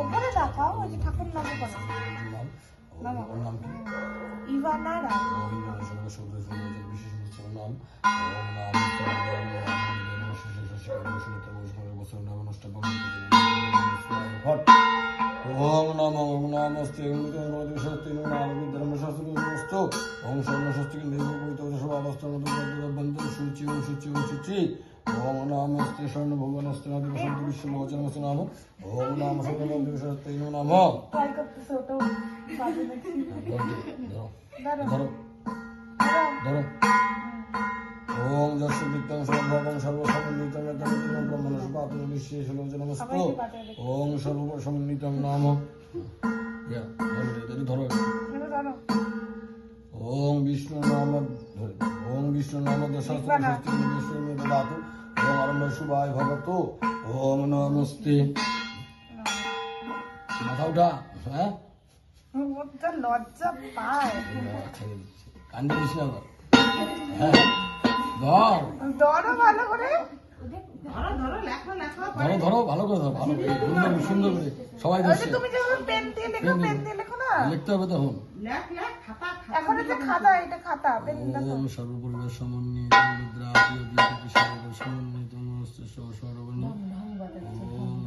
ওপরে দেখাও, ওই যে ঠাকুর নাম করো ওর নাম। কি ইভানা রায় ওম নমঃ। শিবায় সূর্য সূর্য বিশেষ নাম ওম নাম নমস্তে ওম নমস্তে ধর্মশাস্ত্র ওম সর্বশাস্ত্র দেব পবিত্র সব অবস্থান বন্ধ সূচি ওম সূচি ওম সূচি। ওম নমস্তে স্বর্ণ ভগবানস্তে নাদি বসন্ত বিশ্ব মোচনমস্তে নাম। ওম নম সর্ব মন্দির সত্যি নাম ট্রাই করতেছে ওটাও বাজে দেখছি ধরো। দাঁড়াও ধরো। ধরো। ওম যশ বিত্তং সর্বভং সর্বসমন্বিতং যতম ব্রহ্মণ সুপাতং বিশ্বেশ নমস্ত ধরো ধরো ধরো ধরো। ওম বিষ্ণু নাম ধরে ওম বিষ্ণু নাম বিষ্ণু দদাতু ওম আরম্ভ শুভায় ভগত ওম নমস্তে। মাথা উঠা হ্যাঁ? লজ্জা পায়। ছেড়ে দিস না হ্যাঁ ধর। ধরো ভালো করে। ধরো ধরো। ভালো করে ধরো ভালো করে সুন্দর করে সুন্দর করে সবাই বসছে। তুমি পেন দিয়ে লেখো পেন দিয়ে লেখো না? লিখতে হবে তখন এখন। এই খাতা এটা খাতা পেন দেখো সর্বপরিবার সমন্বিত সর্ব সমন্বিত সর্বর্ণ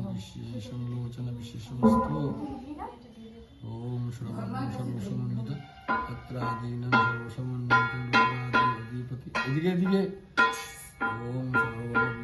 বিশেষ লোচনা বিশেষ সমস্ত ওম সর্বর্ণ সর্ব পত্রাদীনাম সর্ব অধিপতি এদিকে এদিকে। ওম সর্বর্ণ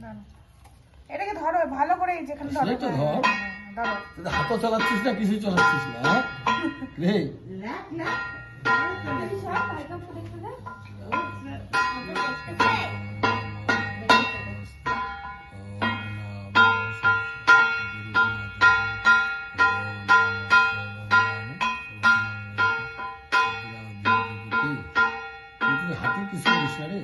না। এটাকে ধরো ভালো করে যেখানে ধরো সেটা ধর। হ্যাঁ, ধরো হাত চালাচ্ছিস না কিছু চালাচ্ছিস না হ্যাঁ? রে হাতে কিছু না রে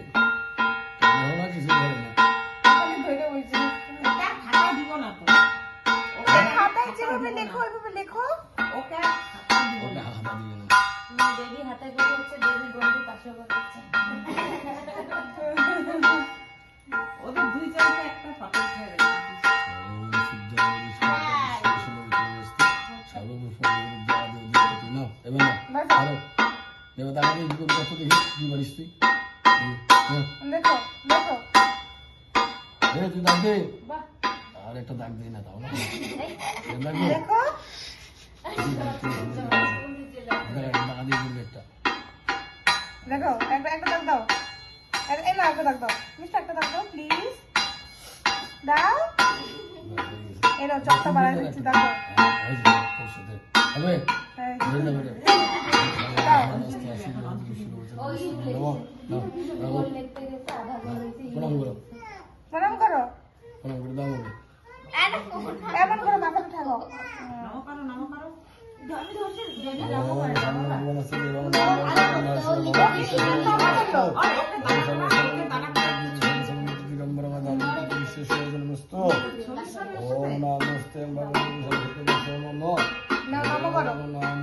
যেভাবে লেখো ওইভাবে লেখো। ওকে? হাতা দিয়ে না বেবি হাতে করে হচ্ছে বেবি বন্ধু পাশে বসেছে ওম সিদ্ধাং না এবার না বাস, ভালো কি করবি দেখি কি পারিস তুই? লেখো লেখো তুই দাগ বাহ। আর একটা দাগ দে না তাও না এই এর দাগ দে লেখো দাগ দিয়ে দিবি একটা একটা দাগ দাও এই না একটা দাগ দাও মিস্টার একটা দাগ দাও প্লিজ দাও এই নাও চকটা বাড়াই দিচ্ছি দাগ দাও হবে হ্যাঁ, প্রণাম করো প্রণাম করে দাও এমন করে মাথাটা ঠাকো ওম নমস্তে ভগবান না নম করো নাম